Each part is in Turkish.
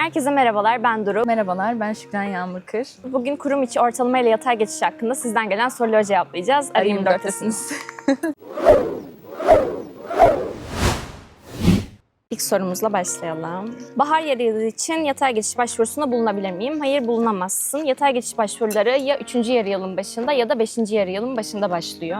Herkese merhabalar, ben Duru. Merhabalar, ben Şükran Yağmurkır. Bugün kurum içi ortalama ile yatay geçiş hakkında sizden gelen soruları cevaplayacağız. Arayayım 24'tesiniz. İlk sorumuzla başlayalım. Bahar yarı için yatay geçiş başvurusunda bulunabilir miyim? Hayır bulunamazsın. Yatay geçiş başvuruları ya 3. yarı yılın başında ya da 5. yarı yılın başında başlıyor.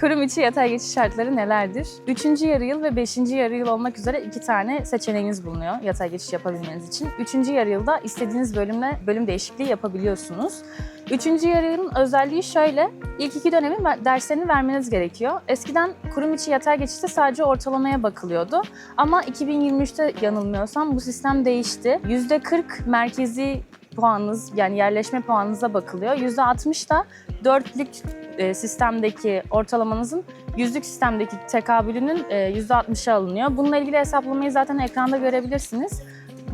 Kurum içi yatay geçiş şartları nelerdir? Üçüncü yarı yıl ve beşinci yarı yıl olmak üzere iki tane seçeneğiniz bulunuyor yatay geçiş yapabilmeniz için. Üçüncü yarı yılda istediğiniz bölümle bölüm değişikliği yapabiliyorsunuz. Üçüncü yarı yılın özelliği şöyle, ilk iki dönemin derslerini vermeniz gerekiyor. Eskiden kurum içi yatay geçişte sadece ortalamaya bakılıyordu. Ama 2023'te yanılmıyorsam bu sistem değişti. %40 merkezi puanınız yani yerleşme puanınıza bakılıyor. %60 da dörtlük e, sistemdeki ortalamanızın yüzlük sistemdeki tekabülünün e, %60'a alınıyor. Bununla ilgili hesaplamayı zaten ekranda görebilirsiniz.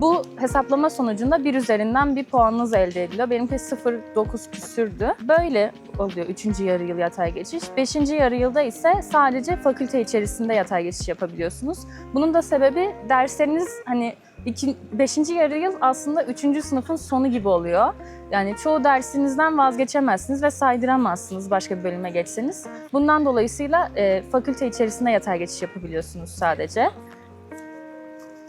Bu hesaplama sonucunda bir üzerinden bir puanınız elde ediliyor. Benimki 0.9 küsürdü. Böyle oluyor 3. yarı yıl yatay geçiş. 5. yarı yılda ise sadece fakülte içerisinde yatay geçiş yapabiliyorsunuz. Bunun da sebebi dersleriniz hani 5. yarı yıl aslında 3. sınıfın sonu gibi oluyor. Yani çoğu dersinizden vazgeçemezsiniz ve saydıramazsınız başka bir bölüme geçseniz. Bundan dolayısıyla e, fakülte içerisinde yatay geçiş yapabiliyorsunuz sadece.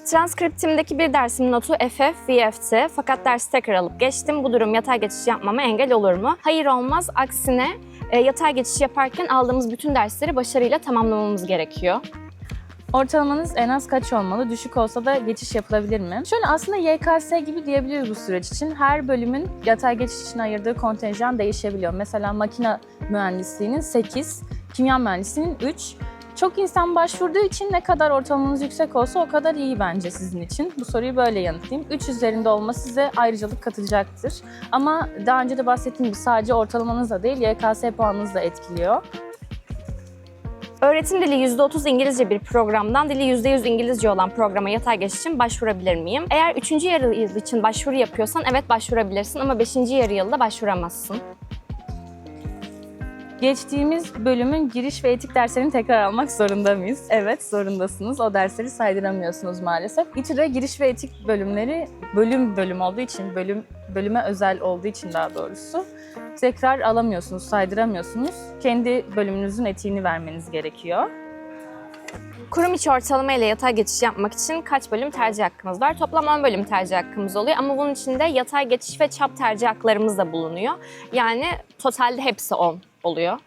Transkriptimdeki bir dersimin notu FF, VF'ti. Fakat dersi tekrar alıp geçtim. Bu durum yatay geçiş yapmama engel olur mu? Hayır olmaz. Aksine e, yatay geçiş yaparken aldığımız bütün dersleri başarıyla tamamlamamız gerekiyor. Ortalamanız en az kaç olmalı? Düşük olsa da geçiş yapılabilir mi? Şöyle aslında YKS gibi diyebiliriz bu süreç için. Her bölümün yatay geçiş için ayırdığı kontenjan değişebiliyor. Mesela makine mühendisliğinin 8, kimya mühendisliğinin 3. Çok insan başvurduğu için ne kadar ortalamanız yüksek olsa o kadar iyi bence sizin için. Bu soruyu böyle yanıtlayayım. 3 üzerinde olması size ayrıcalık katacaktır. Ama daha önce de bahsettiğim gibi sadece ortalamanız da değil YKS puanınız da etkiliyor. Öğretim dili %30 İngilizce bir programdan dili %100 İngilizce olan programa yatay geçiş için başvurabilir miyim? Eğer 3. yarı yıl için başvuru yapıyorsan evet başvurabilirsin ama 5. yarı yılda başvuramazsın. Geçtiğimiz bölümün giriş ve etik derslerini tekrar almak zorunda mıyız? Evet, zorundasınız. O dersleri saydıramıyorsunuz maalesef. İTÜ'de giriş ve etik bölümleri bölüm bölüm olduğu için, bölüm bölüme özel olduğu için daha doğrusu tekrar alamıyorsunuz, saydıramıyorsunuz. Kendi bölümünüzün etiğini vermeniz gerekiyor. Kurum içi ortalama ile yatay geçiş yapmak için kaç bölüm tercih hakkımız var? Toplam 10 bölüm tercih hakkımız oluyor ama bunun içinde yatay geçiş ve çap tercih haklarımız da bulunuyor. Yani totalde hepsi 10 oluyor.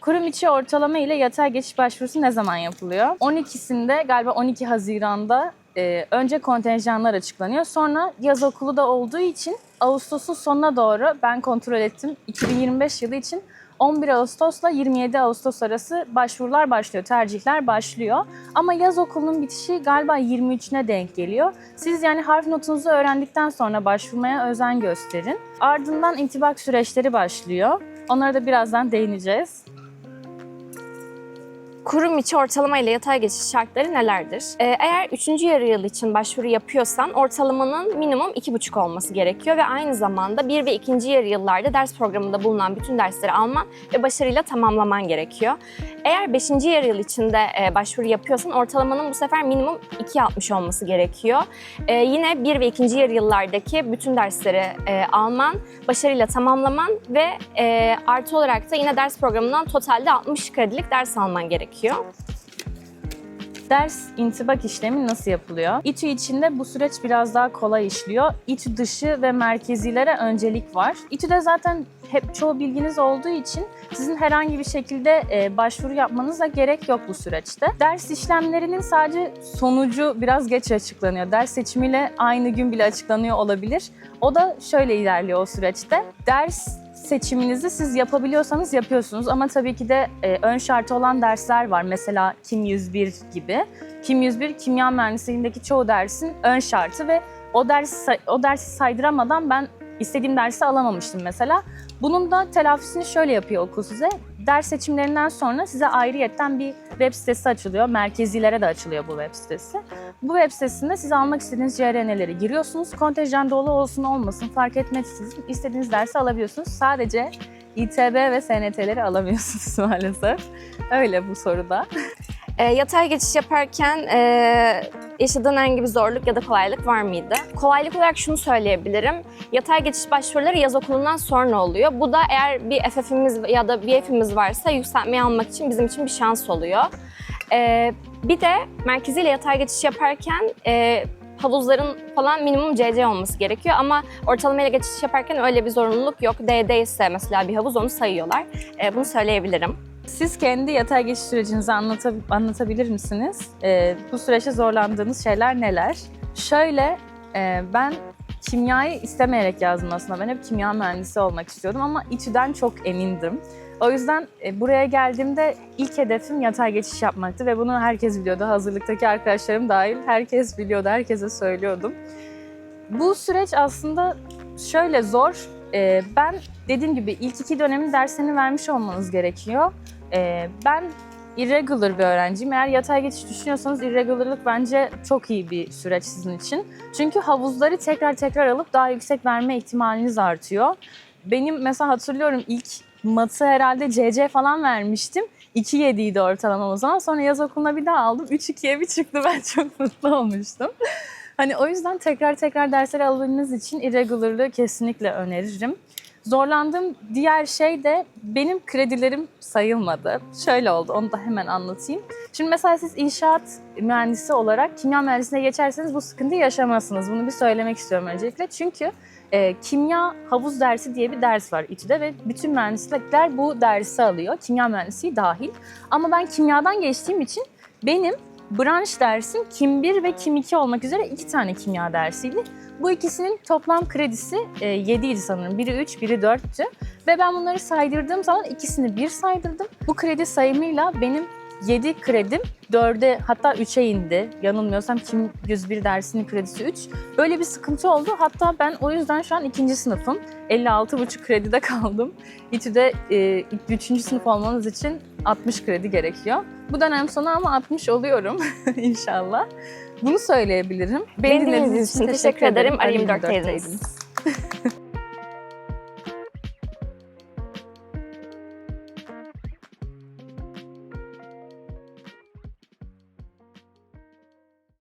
Kurum içi ortalama ile yatay geçiş başvurusu ne zaman yapılıyor? 12'sinde galiba 12 Haziran'da e, önce kontenjanlar açıklanıyor. Sonra yaz okulu da olduğu için Ağustos'un sonuna doğru ben kontrol ettim. 2025 yılı için 11 Ağustos'la 27 Ağustos arası başvurular başlıyor, tercihler başlıyor. Ama yaz okulunun bitişi galiba 23'üne denk geliyor. Siz yani harf notunuzu öğrendikten sonra başvurmaya özen gösterin. Ardından intibak süreçleri başlıyor. Onlara da birazdan değineceğiz. Kurum içi ortalama ile yatay geçiş şartları nelerdir? Ee, eğer 3. yarı yıl için başvuru yapıyorsan ortalamanın minimum 2,5 olması gerekiyor ve aynı zamanda 1 ve 2. yarı yıllarda ders programında bulunan bütün dersleri alman ve başarıyla tamamlaman gerekiyor. Eğer 5. yarı yıl içinde e, başvuru yapıyorsan ortalamanın bu sefer minimum 2,60 olması gerekiyor. Ee, yine 1 ve 2. yarı yıllardaki bütün dersleri e, alman, başarıyla tamamlaman ve e, artı olarak da yine ders programından totalde 60 kredilik ders alman gerekiyor. Ders intibak işlemi nasıl yapılıyor? İTÜ içinde bu süreç biraz daha kolay işliyor. İTÜ dışı ve merkezilere öncelik var. İTÜ'de zaten hep çoğu bilginiz olduğu için sizin herhangi bir şekilde e, başvuru yapmanıza gerek yok bu süreçte. Ders işlemlerinin sadece sonucu biraz geç açıklanıyor. Ders seçimiyle aynı gün bile açıklanıyor olabilir. O da şöyle ilerliyor o süreçte. Ders seçiminizi siz yapabiliyorsanız yapıyorsunuz ama tabii ki de e, ön şartı olan dersler var. Mesela Kim 101 gibi. Kim 101 kimya mühendisliğindeki çoğu dersin ön şartı ve o ders o dersi saydıramadan ben istediğim dersi alamamıştım mesela. Bunun da telafisini şöyle yapıyor okul size. Ders seçimlerinden sonra size ayrıyetten bir web sitesi açılıyor. Merkezilere de açılıyor bu web sitesi. Bu web sitesinde siz almak istediğiniz CRN'leri giriyorsunuz. Kontenjan dolu olsun olmasın fark etmeksizin istediğiniz dersi alabiliyorsunuz. Sadece İTB ve SNT'leri alamıyorsunuz maalesef. Öyle bu soruda. E, yatay geçiş yaparken e, yaşadığın herhangi bir zorluk ya da kolaylık var mıydı? Kolaylık olarak şunu söyleyebilirim. Yatay geçiş başvuruları yaz okulundan sonra oluyor. Bu da eğer bir FF'imiz ya da bir F'imiz varsa yükseltmeyi almak için bizim için bir şans oluyor. Ee, bir de merkeziyle yatay geçiş yaparken e, havuzların falan minimum CC olması gerekiyor ama ortalamayla geçiş yaparken öyle bir zorunluluk yok. DD ise mesela bir havuz onu sayıyorlar. Ee, bunu söyleyebilirim. Siz kendi yatay geçiş sürecinizi anlata- anlatabilir misiniz? Ee, bu süreçte zorlandığınız şeyler neler? Şöyle, e, ben kimyayı istemeyerek yazdım aslında. Ben hep kimya mühendisi olmak istiyordum ama İTÜ'den çok emindim. O yüzden e, buraya geldiğimde ilk hedefim yatay geçiş yapmaktı ve bunu herkes biliyordu. Hazırlıktaki arkadaşlarım dahil herkes biliyordu, herkese söylüyordum. Bu süreç aslında şöyle zor. Ee, ben dediğim gibi ilk iki dönemin derslerini vermiş olmanız gerekiyor. Ee, ben irregular bir öğrenciyim. Eğer yatay geçiş düşünüyorsanız irregularlık bence çok iyi bir süreç sizin için. Çünkü havuzları tekrar tekrar alıp daha yüksek verme ihtimaliniz artıyor. Benim mesela hatırlıyorum ilk matı herhalde CC falan vermiştim. 2.7 idi ortalama o zaman. Sonra yaz okuluna bir daha aldım. 3.2'ye bir çıktı. Ben çok mutlu olmuştum. Hani o yüzden tekrar tekrar dersleri alabilmeniz için irregularlığı kesinlikle öneririm. Zorlandığım diğer şey de benim kredilerim sayılmadı. Şöyle oldu, onu da hemen anlatayım. Şimdi mesela siz inşaat mühendisi olarak kimya mühendisliğine geçerseniz bu sıkıntıyı yaşamazsınız. Bunu bir söylemek istiyorum öncelikle. Çünkü e, kimya havuz dersi diye bir ders var İTÜ'de ve bütün mühendislikler bu dersi alıyor. Kimya mühendisliği dahil. Ama ben kimyadan geçtiğim için benim branş dersim Kim 1 ve Kim 2 olmak üzere iki tane kimya dersiydi. Bu ikisinin toplam kredisi e, 7 idi sanırım. Biri 3, biri 4'tü. Ve ben bunları saydırdığım zaman ikisini bir saydırdım. Bu kredi sayımıyla benim 7 kredim 4'e hatta 3'e indi. Yanılmıyorsam Kim 101 dersinin kredisi 3. Böyle bir sıkıntı oldu. Hatta ben o yüzden şu an ikinci sınıfım. 56,5 kredide kaldım. İTÜ'de e, 3. sınıf olmanız için 60 kredi gerekiyor. Bu dönem sonu ama 60 oluyorum inşallah. Bunu söyleyebilirim. Beni dinlediğiniz için teşekkür ederim. Arayım 24'teydiniz. dörtteydiniz.